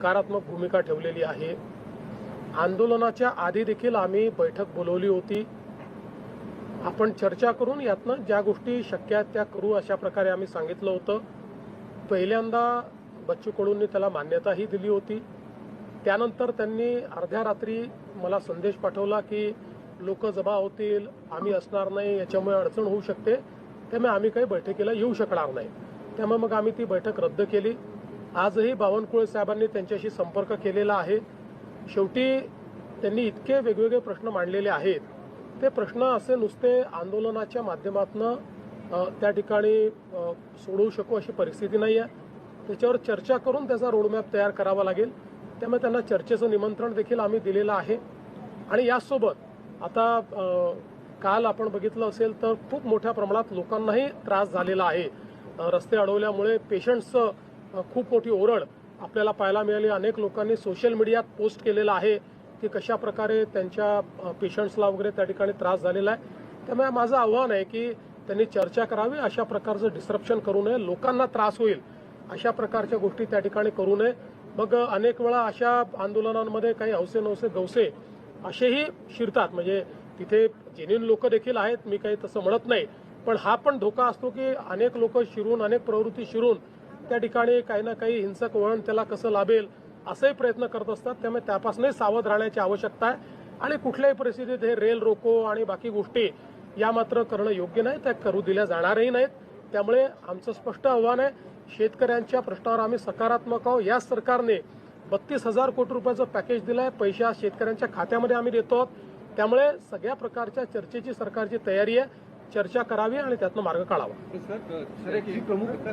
सकारात्मक भूमिका ठेवलेली आहे. आंदोलनाच्या आधी देखील आम्ही बैठक बोलवली होती. आपण चर्चा करून यातनं ज्या गोष्टी शक्य आहेत त्या करू अशा प्रकारे आम्ही सांगितलं होतं. पहिल्यांदा बच्चू कडूंनी त्याला मान्यताही दिली होती. त्यानंतर त्यांनी अर्ध्या रात्री मला संदेश पाठवला की लोक जमा होतील आम्ही असणार नाही याच्यामुळे अडचण होऊ शकते. त्यामुळे आम्ही काही बैठकीला येऊ शकणार नाही. त्यामुळे मग आम्ही ती बैठक रद्द केली. आजही बावनकुळे साहेबांनी त्यांच्याशी संपर्क केलेला आहे. शेवटी त्यांनी इतके वेगवेगळे प्रश्न मांडलेले आहेत. ते प्रश्न असे नुसते आंदोलनाच्या माध्यमातून त्या ठिकाणी सोडवू शकू अशी परिस्थिती नाही आहे त्याच्यावर चर्चा करून त्याचा रोडमॅप तयार करावा लागेल. त्यामुळे त्यांना चर्चेचं निमंत्रण देखील आम्ही दिलेलं आहे. आणि यासोबत आता काल आपण बघितलं असेल तर खूप मोठ्या प्रमाणात लोकांनाही त्रास झालेला आहे. रस्ते अडवल्यामुळे पेशंट्सचं खूप मोठी ओरड आपल्याला पाहायला मिळाली. अनेक लोकांनी सोशल मीडियात पोस्ट केलेलं आहे की कशा प्रकारे त्यांच्या पेशंट्सला वगैरे त्या ठिकाणी त्रास झालेला आहे. त्यामुळे माझं आव्हान आहे की त्यांनी चर्चा करावी अशा प्रकारचं डिस्ट्रप्शन करू नये लोकांना त्रास होईल अशा प्रकारच्या गोष्टी त्या ठिकाणी करू नये. मग अनेक वेळा अशा आंदोलनांमध्ये काही हौसे नवसे गवसे असेही शिरतात. म्हणजे तिथे जेन्युन लोक देखील आहेत मी काही तसं म्हणत नाही. पण हा पण धोका असतो की अनेक लोक शिरून अनेक प्रवृत्ती शिरून त्या ठिकाणी काही ना काही हिंसक वळण त्याला कसं लाभेल असेही प्रयत्न करत असतात. त्यामुळे त्यापासूनही सावध राहण्याची आवश्यकता आहे. आणि कुठल्याही परिस्थितीत हे रेल रोको आणि बाकी गोष्टी या मात्र करणं योग्य नाही. त्या करू दिल्या जाणारही नाहीत. त्यामुळे आमचं स्पष्ट आव्हान आहे शेतकऱ्यांच्या प्रश्नावर आम्ही सकारात्मक आहोत. या सरकारने बत्तीस हजार कोटी रुपयाचं पॅकेज दिलंय. पैसा शेतकऱ्यांच्या खात्यामध्ये आम्ही देतो आहोत. त्यामुळे सगळ्या प्रकारच्या चर्चेची सरकारची तयारी आहे. चर्चा करावी आणि त्यातनं मार्ग काढावा.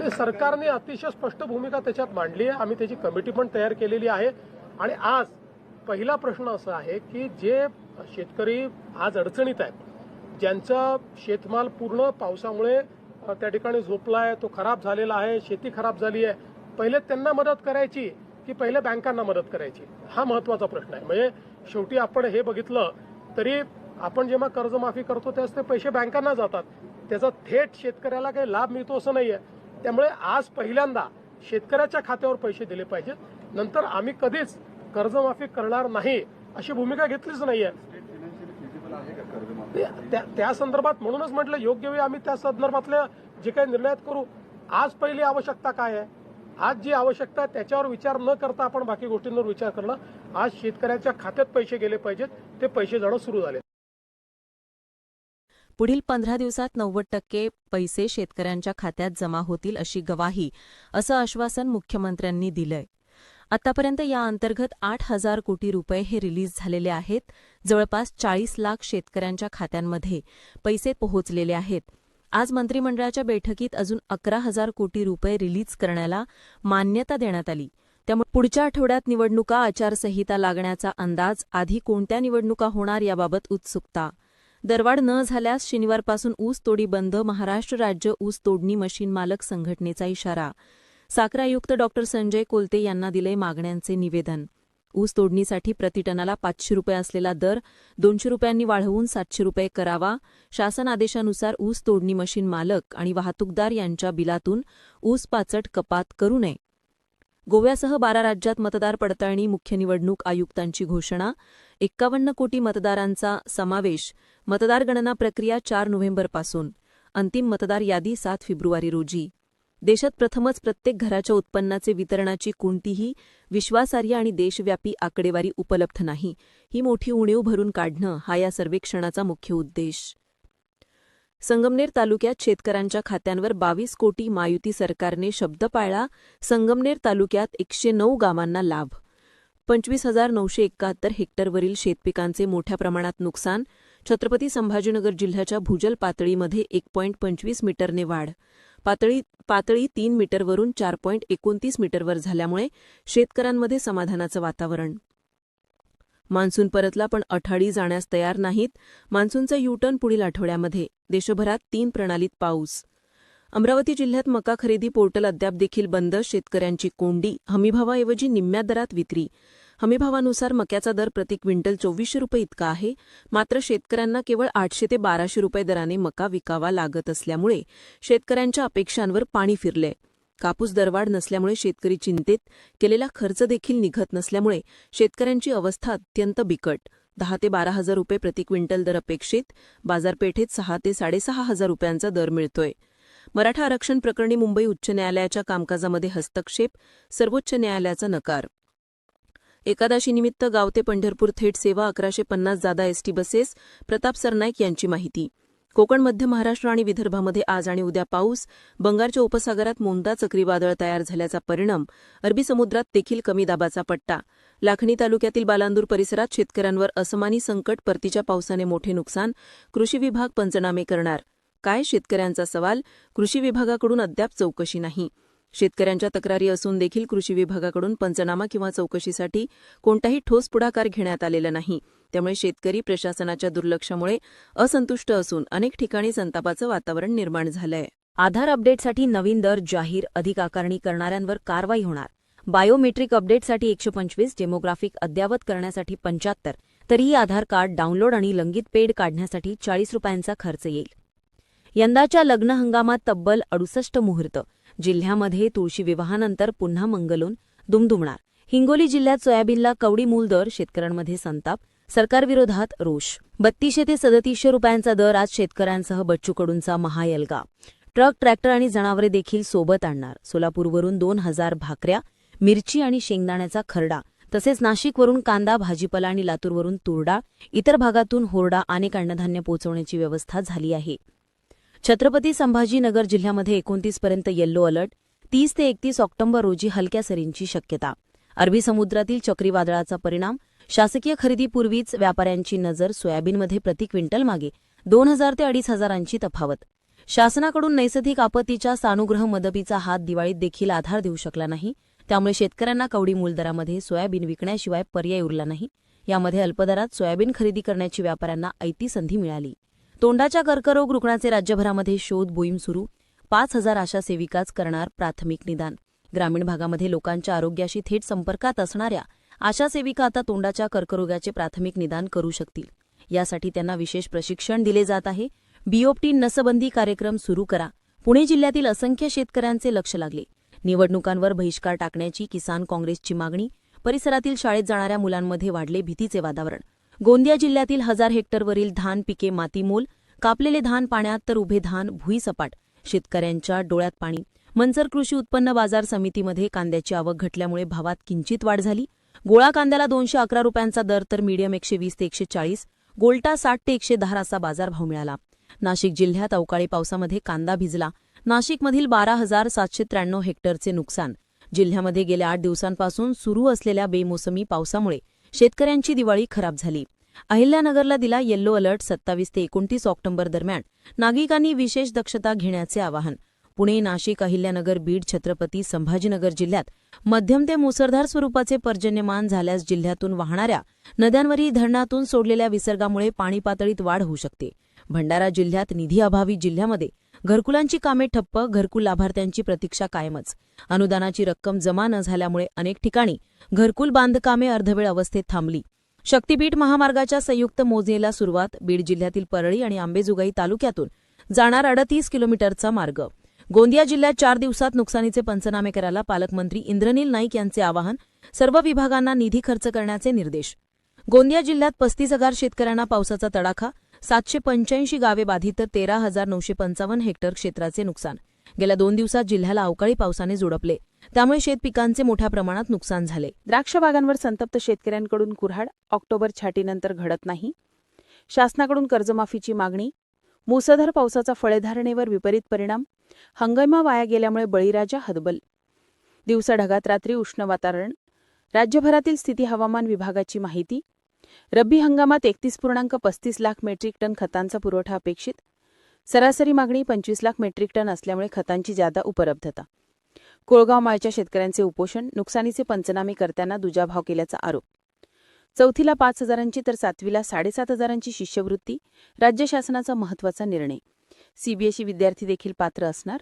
सरकारने अतिशय स्पष्ट भूमिका त्याच्यात मांडली आहे. आम्ही त्याची कमिटी पण तयार केलेली आहे. आणि आज पहिला प्रश्न असा आहे की जे शेतकरी आज अडचणीत आहेत ज्यांचा शेतमाल पूर्ण पावसामुळे त्या ठिकाणी झोपला आहे तो खराब झालेला आहे शेती खराब झाली आहे पहिले त्यांना मदत करायची की पहिले बँकांना मदत करायची? हा महत्त्वाचा प्रश्न आहे. म्हणजे शेवटी आपण हे बघितलं तरी आपण जेव्हा कर्जमाफी करतो त्याच ते पैसे बँकांना जातात. त्याचा थेट शेतकऱ्याला काही लाभ मिळतो असं नाही आहे त्यामुळे आज पहिल्यांदा शेतकऱ्याच्या खात्यावर पैसे दिले पाहिजेत. नंतर आम्ही कधीच कर्जमाफी करणार नाही अशी भूमिका घेतलीच नाही आहे त्या त्या संदर्भात म्हणूनच म्हटलं योग्य वेळी आम्ही त्या संदर्भातले जे काही निर्णयात करू. आज पहिली आवश्यकता काय आहे? आज जी आवश्यकता त्याच्यावर विचार न करता आपण बाकी गोष्टींवर विचार करणं. आज शेतकऱ्याच्या खात्यात पैसे गेले पाहिजेत. ते पैसे जाणं सुरू झाले. पुढील पंधरा दिवसात नव्वद टक्के पैसे शेतकऱ्यांच्या खात्यात जमा होतील अशी गवाही असं आश्वासन मुख्यमंत्र्यांनी दिलंय. आतापर्यंत या अंतर्गत आठ हजार कोटी रुपये हे रिलीज झालेले आहेत. जवळपास चाळीस लाख शेतकऱ्यांच्या खात्यांमध्ये पैसे पोहोचलेले आहेत. आज मंत्रिमंडळाच्या बैठकीत अजून अकरा हजार कोटी रुपये रिलीज करण्याला मान्यता देण्यात आली. त्यामुळे पुढच्या आठवड्यात निवडणुका आचारसंहिता लागण्याचा अंदाज आधी कोणत्या निवडणुका होणार याबाबत उत्सुकता दरवाढ न झाल्यास शनिवारपासून ऊस तोडी बंद महाराष्ट्र राज्य ऊस तोडणी मशीन मालक संघटनेचा इशारा. साखर आयुक्त डॉक्टर संजय कोलते यांना दिले मागण्यांचे निवेदन. ऊस तोडणीसाठी प्रतिटनाला पाचशे रुपये असलेला दर दोनशे रुपयांनी वाढवून सातशे रुपये करावा. शासन आदेशानुसार ऊस तोडणी मशीन मालक आणि वाहतूकदार यांच्या बिलातून ऊस पाचट कपात करू नये. गोव्यासह बारा राज्यात मतदार पडताळणी मुख्य निवडणूक आयुक्तांची घोषणा एक्कावन्न कोटी मतदारांचा समावेश मतदार गणना प्रक्रिया चार नोव्हेंबरपासून अंतिम मतदार यादी सात फेब्रुवारी रोजी. देशात प्रथमच प्रत्येक घराच्या उत्पन्नाचे वितरणाची कोणतीही विश्वासार्ह आणि देशव्यापी आकडेवारी उपलब्ध नाही. ही मोठी उणीव भरून काढणं हा या सर्वेक्षणाचा मुख्य उद्देश. संगमनेर तालुक्यात शेतकऱ्यांच्या खात्यांवर बावीस कोटी मायुती सरकारने शब्द पाळला. संगमनेर तालुक्यात एकशे नऊ गावांना लाभ. पंचवीस हजार नऊशे एकाहत्तर हेक्टरवरील शेतपिकांचे मोठ्या प्रमाणात नुकसान. छत्रपती संभाजीनगर जिल्ह्याच्या भूजल पातळीमध्ये एक पॉईंट पंचवीस मीटरने वाढ. पातळी पातळी तीन मीटरवरून चार पॉईंट एकोणतीस मीटरवर झाल्यामुळे शेतकऱ्यांमध्ये समाधानाचं वातावरण. मान्सून परतला पण अठाडी जाण्यास तयार नाहीत. मान्सूनचं युटर्न पुढील आठवड्यामध्ये. देशभरात तीन प्रणालीत पाऊस. अमरावती जिल्ह्यात मका खरेदी पोर्टल अद्याप देखील बंद. शेतकऱ्यांची कोंडी. हमीभावाऐवजी निम्म्या दरात विक्री. हमीभावानुसार मक्याचा दर प्रति क्विंटल चोवीसशे रुपये इतका आहे. मात्र शेतकऱ्यांना केवळ आठशे ते बाराशे रुपये दराने मका विकावा लागत असल्यामुळे शेतकऱ्यांच्या अपेक्षांवर पाणी फिरले कापूस दरवाढ नसल्यामुळे शेतकरी चिंतेत केलेला खर्च देखील निघत नसल्यामुळे शेतकऱ्यांची अवस्था अत्यंत बिकट. दहा ते बारा हजार रुपये प्रति क्विंटल दर अपेक्षित बाजारपेठेत सहा ते साडेसहा हजार रुपयांचा दर मिळतोय. मराठा आरक्षण प्रकरणी मुंबई उच्च न्यायालयाच्या कामकाजामध्ये हस्तक्षेप सर्वोच्च न्यायालयाचा नकार. एकादशीनिमित्त गाव ते पंढरपूर थेट सेवा अकराशे पन्नास जादा एसटी बसेस प्रताप सरनाईक यांची माहिती. कोकण मध्य महाराष्ट्र आणि विदर्भामध्ये आज आणि उद्या पाऊस. बंगालच्या उपसागरात मोंदा चक्रीवादळ तयार झाल्याचा परिणाम. अरबी समुद्रात देखील कमी दाबाचा पट्टा. लाखणी तालुक्यातील बालांदूर परिसरात शेतकऱ्यांवर असमानी संकट परतीच्या पावसाने मोठे नुकसान. कृषी विभाग पंचनामे करणार. काय शेतकऱ्यांचा सवाल? कृषी विभागाकडून अद्याप चौकशी नाही. शेतकऱ्यांच्या तक्रारी असून देखील कृषी विभागाकडून पंचनामा किंवा चौकशीसाठी कोणताही ठोस पुढाकार घेण्यात आलेला नाही. त्यामुळे शेतकरी प्रशासनाच्या दुर्लक्षामुळे असंतुष्ट असून अनेक ठिकाणी संतापाचं वातावरण निर्माण झालंय. आधार अपडेटसाठी नवीन दर जाहीर अधिक आकारणी करणाऱ्यांवर कारवाई होणार. बायोमेट्रिक अपडेटसाठी एकशे पंचवीस डेमोग्राफिक अद्यावत करण्यासाठी पंच्याहत्तर तरीही आधार कार्ड डाउनलोड आणि लंगित पेड काढण्यासाठी चाळीस रुपयांचा खर्च येईल. यंदाच्या लग्न हंगामात तब्बल अडुसष्ट मुहूर्त जिल्ह्यामध्ये तुळशी विवाहानंतर पुन्हा मंगलून दुमदुमणार. हिंगोली जिल्ह्यात सोयाबीनला कवडी मूल दर शेतकऱ्यांमध्ये संताप सरकारविरोधात रोष. बत्तीसशे ते सदतीसशे रुपयांचा दर आज शेतकऱ्यांसह बच्चूकडूंचा महायलगा. ट्रक ट्रॅक्टर आणि जनावरे देखील सोबत आणणार. सोलापूरवरून दोन हजार भाकऱ्या मिरची आणि शेंगदाण्याचा खरडा तसेच नाशिकवरून कांदा भाजीपाला आणि लातूरवरून तुरडा इतर भागातून होरडा अनेक अन्नधान्य पोहोचवण्याची व्यवस्था झाली आहे. छत्रपती संभाजीनगर जिल्ह्यामध्ये एकोणतीस पर्यंत येल्लो अलर्ट तीस ते एकतीस ऑक्टोबर रोजी हलक्या सरींची शक्यता. अरबी समुद्रातील चक्रीवादळाचा परिणाम शासकीय खरेदीपूर्वीच व्यापाऱ्यांची नजर सोयाबीनमध्ये प्रति क्विंटल मागे दोन हजार ते अडीच हजारांची तफावत. शासनाकडून नैसर्गिक आपत्तीच्या सानुग्रह मदतीचा हात दिवाळीत देखील आधार देऊ शकला नाही त्यामुळे शेतकऱ्यांना कवडी मूलदरामध्ये सोयाबीन विकण्याशिवाय पर्याय उरला नाही. यामध्ये अल्पदरात सोयाबीन खरेदी करण्याची व्यापाऱ्यांना ऐती संधी मिळाली. तोंडाच्या कर्करोग रुग्णाचे राज्यभरामध्ये शोध मोहीम सुरू. पाच हजार आशा सेविकाच करणार प्राथमिक निदान. ग्रामीण भागामध्ये लोकांच्या आरोग्याशी थेट संपर्कात असणाऱ्या आशा सेविका आता तोंडाच्या कर्करोगाचे प्राथमिक निदान करू शकतील. यासाठी त्यांना विशेष प्रशिक्षण दिले जात आहे. बीओपटी नसबंदी कार्यक्रम सुरू करा. पुणे जिल्ह्यातील असंख्य शेतकऱ्यांचे लक्ष लागले. निवडणुकांवर बहिष्कार टाकण्याची किसान काँग्रेसची मागणी परिसरातील शाळेत जाणाऱ्या मुलांमध्ये वाढले भीतीचे वातावरण. गोंदिया जिल्ह्यातील हजार हेक्टरवरील धान पिके मातीमोल कापलेले धान पाण्यात तर उभे धान भुईसपाट शेतकऱ्यांच्या डोळ्यात पाणी. मनसर कृषी उत्पन्न बाजार समितीमध्ये कांद्याची आवक घटल्यामुळे भावात किंचित वाढ झाली. गोळा कांद्याला दोनशे अकरा रुपयांचा दर तर मीडियम एकशे वीस ते एकशे चाळीस गोल्टा साठ ते एकशे दहा असा बाजारभाव मिळाला. नाशिक जिल्ह्यात अवकाळी पावसामध्ये कांदा भिजला. नाशिकमधील बारा हजार सातशे त्र्याण्णव हेक्टरचे नुकसान. जिल्ह्यामध्ये गेल्या आठ दिवसांपासून सुरू असलेल्या बेमोसमी पावसामुळे शेतकऱ्यांची दिवाळी खराब झाली. अहिल्यानगरला दिला येल्लो अलर्ट सत्तावीस ते एकोणतीस ऑक्टोबर दरम्यान. नागरिकांनी विशेष दक्षता घेण्याचे आवाहन. पुणे नाशिक अहिल्यानगर बीड छत्रपती संभाजीनगर जिल्ह्यात मध्यम ते मुसळधार स्वरूपाचे पर्जन्यमान झाल्यास जिल्ह्यातून वाहणाऱ्या नद्यांवरील धरणातून सोडलेल्या विसर्गामुळे पाणी पातळीत वाढ होऊ शकते. भंडारा जिल्ह्यात निधी अभावी जिल्ह्यामध्ये घरकुलांची कामे ठप्प घरकुल लाभार्थ्यांची प्रतीक्षा कायमच. अनुदानाची रक्कम जमा न झाल्यामुळे अनेक ठिकाणी घरकुल बांधकामे अर्धवेळ अवस्थेत थांबली. शक्तीपीठ महामार्गाच्या संयुक्त मोजणीला सुरुवात बीड जिल्ह्यातील परळी आणि आंबेजोगाई तालुक्यातून जाणार अडतीस किलोमीटरचा मार्ग. गोंदिया जिल्ह्यात चार दिवसात नुकसानीचे पंचनामे करायला पालकमंत्री इंद्रनील नाईक यांचे आवाहन सर्व विभागांना निधी खर्च करण्याचे निर्देश. गोंदिया जिल्ह्यात पस्तीस हजार शेतकऱ्यांना पावसाचा तडाखा सातशे पंच्याऐंशी गावे बाधित तर तेरा हजार नऊशे पंचावन्न हेक्टर क्षेत्राचे नुकसान. गेल्या दोन दिवसात जिल्ह्याला अवकाळी पावसाने जोडपले. त्यामुळे शेतपिकांचे मोठ्या प्रमाणात नुकसान झाले. द्राक्ष बागांवर संतप्त शेतकऱ्यांकडून कुऱ्हाड ऑक्टोबर छाटीनंतर घडत नाही. शासनाकडून कर्जमाफीची मागणी मुसळधार पावसाचा फळेधारणेवर विपरीत परिणाम हंगामा वाया गेल्यामुळे बळीराजा हदबल दिवसा ढगात रात्री उष्ण वातावरण राज्यभरातील स्थिती हवामान विभागाची माहिती रब्बी हंगामात एकतीस पूर्णांक पस्तीस लाख मेट्रिक टन खतांचा पुरवठा अपेक्षित सरासरी मागणी पंचवीस लाख मेट्रिक टन असल्यामुळे खतांची जादा उपलब्धता. कोळगाव माळच्या शेतकऱ्यांचे उपोषण नुकसानीचे पंचनामे करताना दुजाभाव केल्याचा आरोप. चौथीला पाच हजारांची तर सातवीला साडेसात हजारांची शिष्यवृत्ती राज्य शासनाचा महत्त्वाचा निर्णय. सीबीएसई विद्यार्थी देखील पात्र असणार.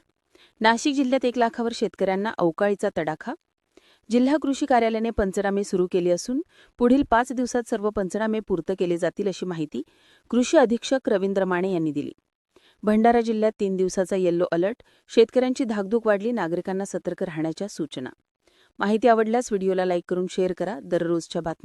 नाशिक जिल्ह्यात एक लाखावर शेतकऱ्यांना अवकाळीचा तडाखा. जिल्हा कृषी कार्यालयाने पंचनामे सुरू केले असून पुढील पाच दिवसात सर्व पंचनामे पूर्त केले जातील अशी माहिती कृषी अधीक्षक रवींद्र माने यांनी दिली. भंडारा जिल्ह्यात तीन दिवसाचा येल्लो अलर्ट शेतकऱ्यांची धाकधूक वाढली नागरिकांना सतर्क राहण्याच्या सूचना. माहिती आवडल्यास व्हिडिओला लाईक करून शेअर करा. दररोजच्या बातम्या